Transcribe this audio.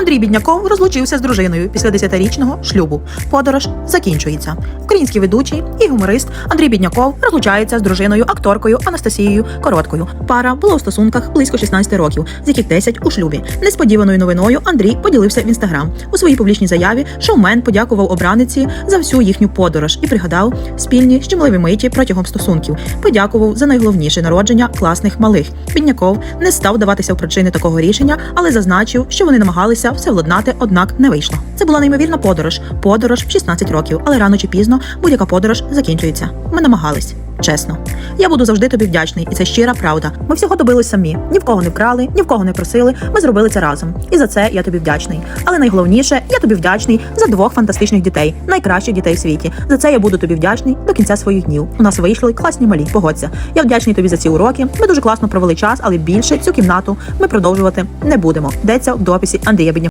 Андрій Бідняков розлучився з дружиною після 10-річного шлюбу. Подорож закінчується. Український ведучий і гуморист Андрій Бідняков розлучається з дружиною акторкою Анастасією Короткою. Пара була у стосунках близько 16 років, з яких 10 у шлюбі. Несподіваною новиною Андрій поділився в інстаграм. У своїй публічній заяві шоумен подякував обраниці за всю їхню подорож і пригадав спільні щемливі миті протягом стосунків. Подякував за найголовніше народження класних малих. Бідняков не став даватися в причини такого рішення, але зазначив, що вони намагалися все владнати, однак не вийшло. Це була неймовірна подорож. Подорож в 16 років, але рано чи пізно будь-яка подорож закінчується. Ми намагались. Чесно, я буду завжди тобі вдячний, і це щира правда. Ми всього добились самі. Ні в кого не вкрали, ні в кого не просили. Ми зробили це разом. І за це я тобі вдячний. Але найголовніше, я тобі вдячний за двох фантастичних дітей, найкращих дітей в світі. За це я буду тобі вдячний до кінця своїх днів. У нас вийшли класні малі. Погодься. Я вдячний тобі за ці уроки. Ми дуже класно провели час, але більше цю кімнату ми продовжувати не будемо. Йдеться в дописі Андрія Бідня.